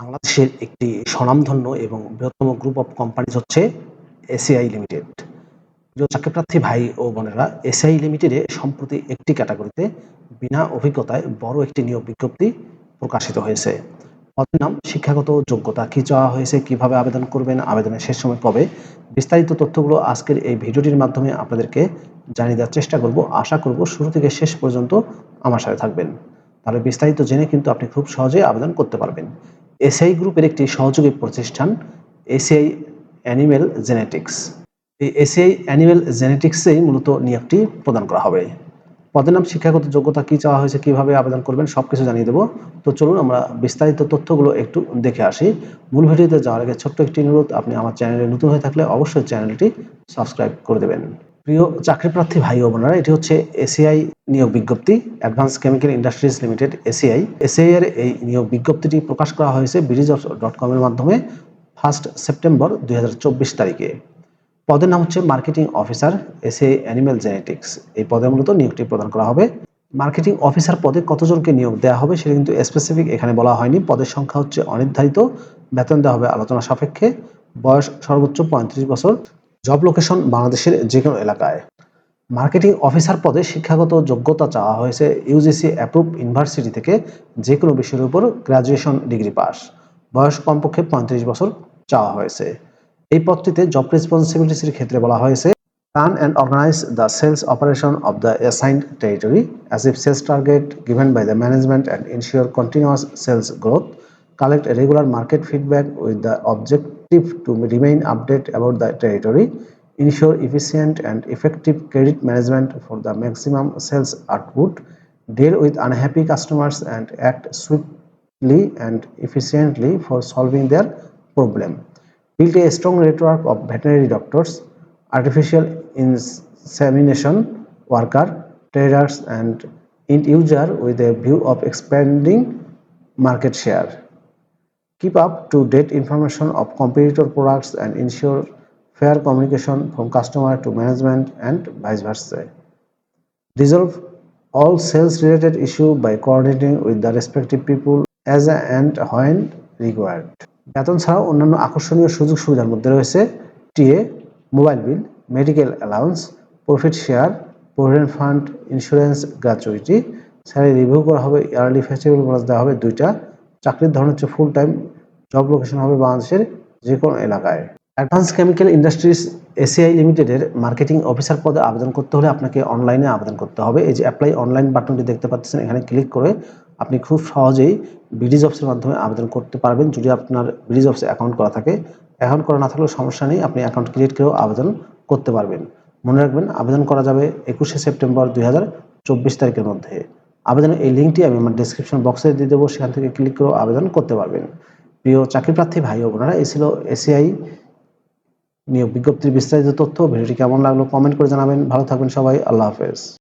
বাংলাদেশের একটি স্বনামধন্য এবং বৃহত্তম গ্রুপ অফ কোম্পানিজ হচ্ছে এসিআই লিমিটেড প্রিয় চাকরিপ্রার্থী ভাই ও বোনেরা এসিআই লিমিটেডে সম্প্রতি একটি ক্যাটাগরিতে বিনা অভিজ্ঞতায় বড় একটি নিয়োগ বিজ্ঞপ্তি প্রকাশিত হয়েছে। পদের নাম, শিক্ষাগত যোগ্যতা কি চাওয়া হয়েছে, কীভাবে আবেদন করবেন, আবেদনের শেষ সময় কবে, বিস্তারিত তথ্যগুলো আজকের এই ভিডিওটির মাধ্যমে আপনাদেরকে জানিয়ে দেওয়ার চেষ্টা করব। আশা করব শুরু থেকে শেষ পর্যন্ত আমার সাথে থাকবেন। তাহলে বিস্তারিত জেনে কিন্তু আপনি খুব সহজে আবেদন করতে পারবেন। এসিআই গ্রুপের একটি সহযোগী প্রতিষ্ঠান এসিআই অ্যানিমেল জেনেটিক্স। এই এসিআই অ্যানিমেল জেনেটিক্সেই মূলত নিয়োগটি প্রদান করা হবে। পদের নাম, শিক্ষাগত যোগ্যতা কী চাওয়া হয়েছে, কীভাবে আবেদন করবেন সব কিছু জানিয়ে দেবো। তো চলুন আমরা বিস্তারিত তথ্যগুলো একটু দেখে আসি। মূল ভিডিওতে যাওয়ার আগে ছোট্ট একটি অনুরোধ, আপনি আমার চ্যানেলে নতুন হয়ে থাকলে অবশ্যই চ্যানেলটি সাবস্ক্রাইব করে দেবেন। প্রিয় চাকরিপ্রার্থী ভাই ও বোনেরা, এটি হচ্ছে এসিআই নিয়োগ বিজ্ঞপ্তি advance chemical industries limited ACI ACI এর এই নিয়োগ বিজ্ঞপ্তিটি প্রকাশ করা হয়েছে ব্রিজ ডট কমের মাধ্যমে ফার্স্ট সেপ্টেম্বর দুই হাজার চব্বিশ তারিখে। পদের নাম হচ্ছে marketing officer ACI animal genetics এই পদে মূলত নিয়োগটি প্রদান করা হবে। মার্কেটিং অফিসার পদে কতজনকে নিয়োগ দেওয়া হবে সেটা কিন্তু স্পেসিফিক এখানে বলা হয়নি। পদের সংখ্যা হচ্ছে অনির্ধারিত। বেতন দেওয়া হবে আলোচনা সাপেক্ষে। বয়স সর্বোচ্চ পঁয়ত্রিশ বছর। জব লোকেশন বাংলাদেশের যে কোনো এলাকায়। মার্কেটিং অফিসার পদে শিক্ষাগত যোগ্যতা চাওয়া হয়েছে ইউজিসি অ্যাপ্রুভ ইউনিভার্সিটি থেকে যে কোনো বিষয়ের উপর গ্র্যাজুয়েশন ডিগ্রি পাস। বয়স কমপক্ষে পঁয়ত্রিশ বছর চাওয়া হয়েছে। এই পদটিতে জব রেসপন্সিবিলিটিসের ক্ষেত্রে বলা হয়েছে plan and organise the sales operation of the assigned territory as if sales target given by the management and ensure continuous sales growth collect a regular market feedback with the objective to remain updated about the territory, ensure efficient and effective credit management for the maximum sales output, deal with unhappy customers and act swiftly and efficiently for solving their problem. Build a strong network of veterinary doctors, artificial insemination worker, traders and end user with a view of expanding market share. Keep up to date information of competitor products and ensure fair communication from customer to management and vice versa. Resolve all sales related issue by coordinating with the respective people as and when required. বেতন ছাড়াও অন্যান্য আকর্ষণীয় সুযোগ সুবিধার মধ্যে রয়েছে TA mobile bill medical allowance profit share provident fund insurance gratuity salary review করা হবে ইয়ারলি ফেস্টিভ্যাল বোনাস দেওয়া হবে দুইটা চাকরির ধরন হচ্ছে ফুল টাইম জব লোকেশন হবে বাংলাদেশের যে কোনো এলাকায় অ্যাডভান্স কেমিক্যাল ইন্ডাস্ট্রিজ এসিআই লিমিটেডের মার্কেটিং অফিসার পদে আবেদন করতে হলে আপনাকে অনলাইনে আবেদন করতে হবে। এই যে অ্যাপ্লাই অনলাইন বাটনটি দেখতে পাচ্ছেন, এখানে ক্লিক করে আপনি খুব সহজেই বিডিজ অফিসের মাধ্যমে আবেদন করতে পারবেন যদি আপনার বিডিজ অফিসে অ্যাকাউন্ট করা থাকে। অ্যাকাউন্ট করা না থাকলেও সমস্যা নেই, আপনি অ্যাকাউন্ট ক্রিয়েট করেও আবেদন করতে পারবেন। মনে রাখবেন, আবেদন করা যাবে একুশে সেপ্টেম্বর দুই হাজার চব্বিশ তারিখের মধ্যে। আবেদনের এই লিঙ্কটি আমি আমার ডিসক্রিপশন বক্সে দিয়ে দেবো, সেখান থেকে ক্লিক করে আবেদন করতে পারবেন। প্রিয় চাকরি প্রার্থী, ভাই ও এই ছিল এসিআই নিয়োগ বিজ্ঞপ্তির বিস্তারিত তথ্য। ভিডিওটি কেমন লাগল কমেন্ট করে জানাবেন। ভালো থাকবেন সবাই। আল্লাহ হাফেজ।